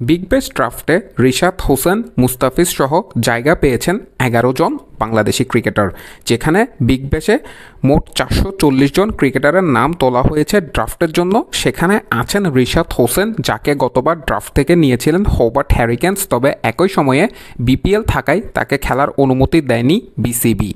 Big Bash ড্রাফটে রিশাদ হোসেন, মুস্তাফিজ সহ জায়গা পেয়েছেন এগারো জন বাংলাদেশি ক্রিকেটার, যেখানে বিগ বেসে মোট চারশো চল্লিশ জন ক্রিকেটারের নাম তোলা হয়েছে ড্রাফটের জন্য। সেখানে আছেন রিশাদ হোসেন, যাকে গতবার ড্রাফট থেকে নিয়েছিলেন হোবার্ট হ্যারিকেন্স তবে একই সময়ে বিপিএল থাকায় তাকে খেলার অনুমতি দেয়নি বিসিবি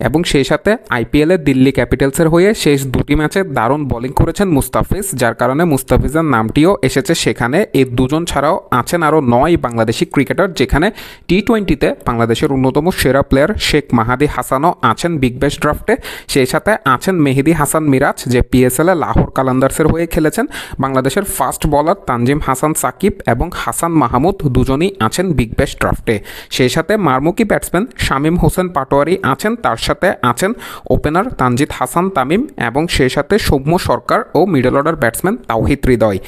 এবং সেই সাথে আইপিএলে দিল্লি ক্যাপিটালসের হয়ে শেষ দুটি ম্যাচে দারুণ বোলিং করেছেন মুস্তাফিজ, যার কারণে মুস্তাফিজের নামটিও এসেছে সেখানে। এই দুজন ছাড়াও আছেন আরও নয় বাংলাদেশি ক্রিকেটার, যেখানে টি টোয়েন্টিতে বাংলাদেশের অন্যতম সেরা প্লেয়ার শেখ মাহাদি হাসানও আছেন বিগ ব্যাশ ড্রাফটে সেই সাথে আছেন মেহেদি হাসান মিরাজ, যে পিএসএলে লাহোর কালান্দার্সের হয়ে খেলেছেন। বাংলাদেশের ফাস্ট বলার তানজিম হাসান সাকিব এবং হাসান মাহমুদ দুজনই আছেন বিগ ব্যাশ ড্রাফটে সেই সাথে মারমুকি ব্যাটসম্যান শামীম হোসেন পাটোয়ারি আছেন, তার সাথে আছেন ওপেনার তানজিদ হাসান তামিম এবং সেই সাথে সৌম্য সরকার ও middle order batsman Towhid Hridoy.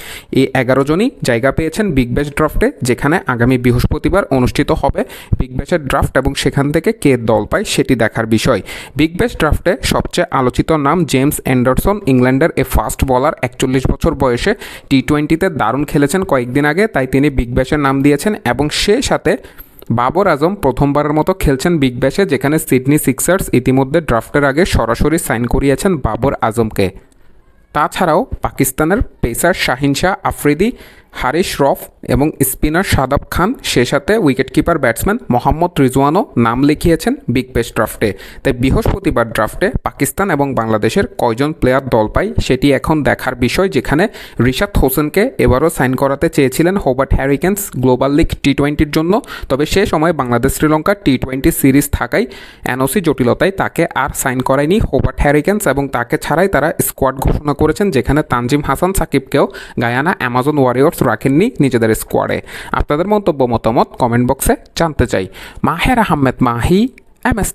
এই এগারো জনই জায়গা পেয়েছেন বিগ ব্যাশ ড্রাফটে যেখানে আগামী বৃহস্পতিবার অনুষ্ঠিত হবে বিগ ব্যাশের ড্রাফট এবং সেখান থেকে কে দল পায় সেটি দেখার বিষয়। বিগ ব্যাশ ড্রাফটে সবচেয়ে আলোচিত নাম জেমস অ্যান্ডারসন ইংল্যান্ডের এ ফাস্ট বলার একচল্লিশ বছর বয়সে টি টোয়েন্টিতে দারুণ খেলেছেন কয়েকদিন আগে, তাই তিনি বিগ ব্যাশের নাম দিয়েছেন এবং সে সাথে বাবর আজম প্রথমবারের মতো খেলছেন বিগ ব্যাশে, যেখানে সিডনি সিক্সার্স ইতিমধ্যে ড্রাফটের আগে সরাসরি সাইন করিয়েছেন বাবর আজমকে। তাছাড়াও পাকিস্তানের পেসার শাহিন শাহ, আফ্রিদি, হারিশ রফ এবং স্পিনার সাদাব খান, সে সাথে উইকেটকিপার ব্যাটসম্যান মোহাম্মদ রিজওয়ানও নাম লিখিয়েছেন বিগ বেস্ট ড্রাফটে। তাই বৃহস্পতিবার ড্রাফটে পাকিস্তান এবং বাংলাদেশের কয়জন প্লেয়ার দল পায়, সেটি এখন দেখার বিষয় যেখানে রিশাদ হোসেনকে এবারও সাইন করাতে চেয়েছিলেন Hobart Hurricanes global league T টোয়েন্টির জন্য। তবে সে সময় বাংলাদেশ শ্রীলঙ্কার টি টোয়েন্টি সিরিজ থাকায় এনওসি জটিলতায় তাকে আর সাইন করায়নি হোবার্ট হ্যারিকেন্স এবং তাকে ছাড়াই তারা স্কোয়াড ঘোষণা করেছেন, যেখানে তানজিম হাসান সাকিবকেও গায়ানা অ্যামাজন ওয়ারিয়র্স রাখেননি, নিজেদের স্কোয়াডে আপনাদের মন্তব্য মতামত কমেন্ট বক্সে জানতে চাই। Maher Ahmed Mahi M S